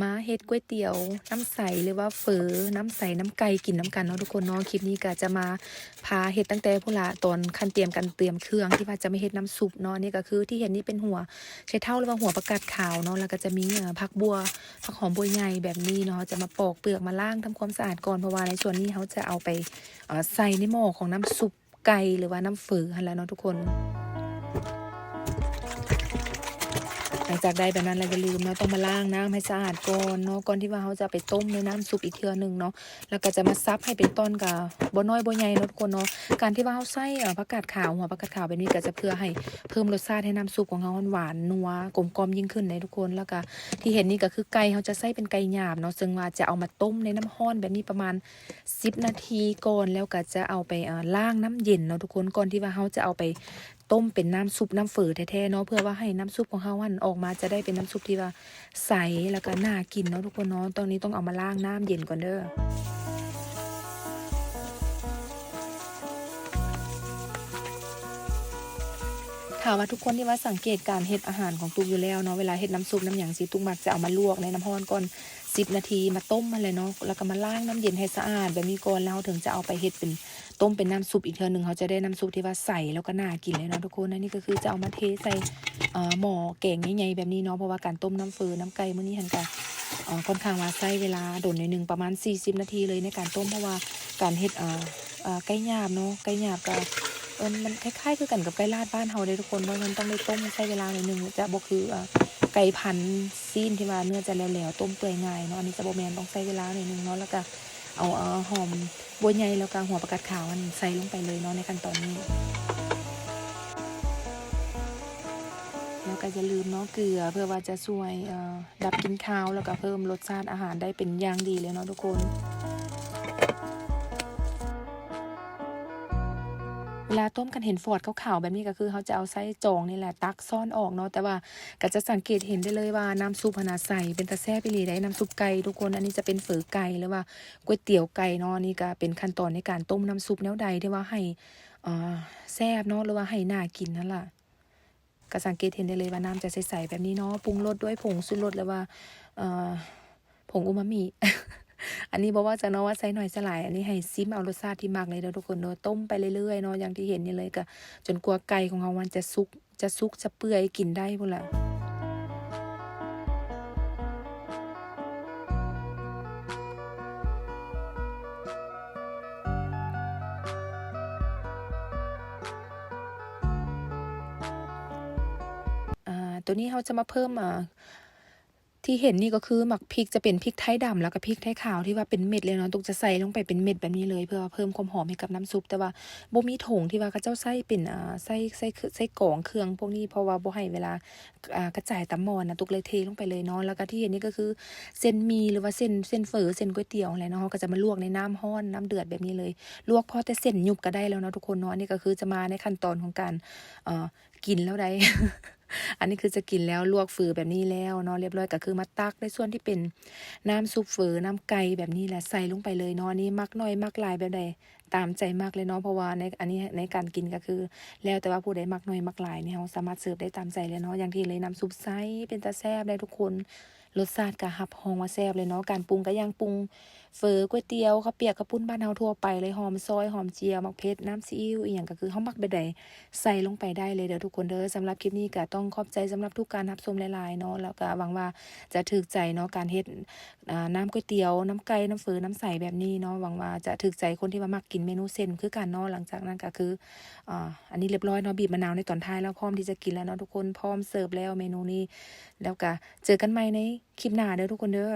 มาเฮ็ดก๋วยเตี๋ยวน้ำใสหรือว่าเฝอน้ำใสน้ำไก่กินน้ำกันเนาะทุกคนเนาะคลิปนี้ก็จะมาพาเฮ็ดตั้งแต่พุ่นละตอนขั้นเตรียมกันเตรียมเครื่องที่ว่าจะไม่เฮ็ดน้ำซุปเนาะนี่ก็คือที่เห็นนี่เป็นหัวใช้เท่าหรือว่าหัวประกาศขาวเนาะแล้วก็จะมีผักบัวผักหอมบัวใหญ่แบบนี้เนาะจะมาปอกเปลือกมาล้างทำความสะอาดก่อนเพราะว่าในส่วนนี้เขาจะเอาไปใส่ในหม้อของน้ำซุปไก่หรือว่าน้ำเฝอหันแล้วเนาะทุกคน ลังจากได้แบบนั้นเราอย่าลืมเนาะต้องมาล้างน้ำให้สะอาดก่อนเนาะก่อนที่ว่าเขาจะไปต้มในน้ำซุปอีกเทื่อหนึ่งเนาะแล้วก็จะมาซับให้เป็นต้นกับบ่น้อยบ่ใหญ่เนาะทุกคนเนาะการที่ว่าเขาใส่ผักกาดขาวหัวผักกาดขาวแบบนี้ก็จะเพื่อให้เพิ่มรสชาติให้น้ำซุปของเขาหวานนัวกลมกลมยิ่งขึ้นเลยทุกคนแล้วก็ที่เห็นนี่ก็คือไก่เขาจะใส่เป็นไก่หยาบเนาะซึ่งว่าจะเอามาต้มในน้ำห้อนแบบนี้ประมาณ 10 นาทีก่อนแล้วก็จะเอาไปล้างน้ำเย็นเนาะทุกคนก่อนที่ว่าเขาจะเอาไปต้มเป็นน้ำซุปน้ำเฝอแท้ๆเนาะเพื่อว่าให้น้ำซุปของเขาวันออกมาจะได้เป็นน้ำซุปที่ว่าใสแล้วก็น่ากินเนาะทุกคนเนาะตอนนี้ต้องเอามาล้างน้ำเย็นก่อนเด้อถามว่าทุกคนที่ว่าสังเกตการเฮ็ดอาหารของตุกอยู่แล้วเนาะเวลาเฮ็ดน้ำซุปน้ำหยางสีตุกมักจะเอามาลวกในน้ำร้อนก่อน 10 นาทีมาต้มมาเลยเนาะแล้วก็มาล้างน้ำเย็นให้สะอาดแบบนี้ก่อนแล้วถึงจะเอาไปเฮ็ดเป็นต้มเป็นน้ำซุปอีกเทอหนึ่งเขาจะได้น้ำซุปที่ว่าใส่แล้วก็น่ากินเลยเนาะทุกคนนะนี่ก็คือจะเอามาเทใส่หม้อแกงใหญ่ๆแบบนี้เนาะเพราะว่าการต้มน้ำเฟือน้ำไก่มื้อนี้หันกะเอ่อค่อนข้างว่าใช้เวลาโดนในหนึ่งประมาณ 40 นาทีเลยในการต้มเพราะว่าการเฮ็ดไก่หยาบเนาะไก่หยาบก็เออมันคล้ายๆ คือกันกับไก่ลาดบ้านเฮาเลยทุกคนเพราะมันต้องได้ต้มใช้เวลาหน่อยนึงจะบ่คืออ ไก่พันซีนที่ว่าเนื้อจะแหลวๆต้มเปื่อยง่ายเนาะอันนี้จะโบแมนต้องใช้เวลาหน่อยนึงเนาะแล้วก็เอาเออหอมบัวใหญ่แล้วก็หัวประกาศขาวมันใส่ลงไปเลยเนาะในขั้นตอนนี้ แล้วก็อย่าลืมเนาะเกลือเพื่อว่าจะช่วยดับกลินคาวแล้วก็เพิ่มรสชาติอาหารได้เป็นอย่างดีเลยเนาะทุกคน วลาต้มกันเห็นฟอดขาวๆแบบนี้ก็คือเขาจะเอาไส้จองนี่แหละตักซ่อนออกเนาะแต่ว่าก็จะสังเกตเห็นได้เลยว่าน้ำซุปขนาใสเป็นตะแซ่บไปเลยได้น้ำซุปไก่ทุกคนอันนี้จะเป็นเฝอไก่หรือว่าก๋วยเตี๋ยวไก่เนาะนี่ก็เป็นขั้นตอนในการต้มน้ำซุปแนวใดที่ว่าให้อ่แซ่บเนาะหรือว่าให้น่ากินนั่นแหละก็สังเกตเห็นได้เลยว่าน้ำจะใสๆแบบนี้เนาะปรุงรสด้วยผงชูรสหรือว่าผงอูมามิ อันนี้บอกว่าจะเนาะว่าใส่หน่อยสลาย อันนี้ให้ซิมเอารสชาติที่มากเลยเด้อทุกคนเนาะต้มไปเรื่อยๆเนาะอย่างที่เห็นนี่เลยก็จนกว่าไก่ของเรามันจะสุกจะสุกจะเปื่อยกินได้พุ่นละอ่าตัวนี้เขาจะมาเพิ่มอ่า ที่เห็นนี่ก็คือหมักพริกจะเป็นพริกไทยดำแล้วก็พริกไทยขาวที่ว่าเป็นเม็ดเลยเนาะตุกจะใส่ลงไปเป็นเม็ดแบบนี้เลยเพื่อเพิ่มความหอมให้กับน้ำซุป แต่ว่าบ่มีถงที่ว่าเขาเจ้าใส่เป็นอ่าใส่ใส่ใส่กล่องเครื่องพวกนี้เพราะว่าบ่ให้เวลาอ่ากระจายตามหมอนนะตุกเลยเทลงไปเลยเนาะแล้วก็ที่เห็นนี่ก็คือเส้นมีหรือว่าเส้นเส้นเฝอเส้นก๋วยเตี๋ยวอะไรเนาะเขาก็จะมาลวกในน้ำร้อนน้ำเดือดแบบนี้เลย ลวกพอแต่เส้นยุบก็ได้แล้วเนาะทุกคนเนาะอันนี่ก็คือจะมาในขั้นตอนของการอ่อกินแล้วได้ อันนี้คือจะกินแล้วลวกฝือแบบนี้แล้วเนาะเรียบร้อยก็คือมาตักในส่วนที่เป็นน้ำซุปฝือน้ำไก่แบบนี้แหละใส่ลงไปเลยเนาะนี่มักน้อยมักหลายแบบใด ตามใจมากเลยเนาะเพราะว่าในอันนี้ในการกินก็คือ แล้วแต่ว่าผู้ใดมักน้อยมักหลายเนี่ยเราสามารถเสิร์ฟได้ตามใจเลยเนาะอย่างที่เลยน้ำซุปไซเป็นตาแซบได้ทุกคนรสชาติก็หับหองว่าแซบเลยเนาะการปรุงก็ย่างปรุงเฟอก๋วยเตี๋ยวข้าวเปียกข้าวปุ้นบ้านเฮาทั่วไปเลยหอมซอยหอมเจียวมักเพชรน้ำซีอิ๊วอีหยังก็คือเฮามักไปใดใส่ลงไปได้เลยเด้อทุกคนเด้อสำหรับคลิปนี้ก็ต้องขอบใจสำหรับทุกการรับชมหลายๆเนาะแล้วก็หวังว่าจะถูกใจเนาะการเฮ็ดน้ำก๋วยเตี๋ยวน้ำไก่น้ำเฟอน้ำใสแบบนี้เนาะหวังว่าจะถูกใจคนที่ว่ามักกินเมนูเส้นคือการนอนหลังจากนั้นก็คืออ่าอันนี้เรียบร้อยเนาะบีบมะนาวในตอนท้ายแล้วพร้อมที่จะกินแล้วเนาะทุกคนพร้อมเสิร์ฟแล้วเมนูนี้ แล้วก็เจอกันใหม่ในคลิปหน้าเด้อทุกคนเด้อ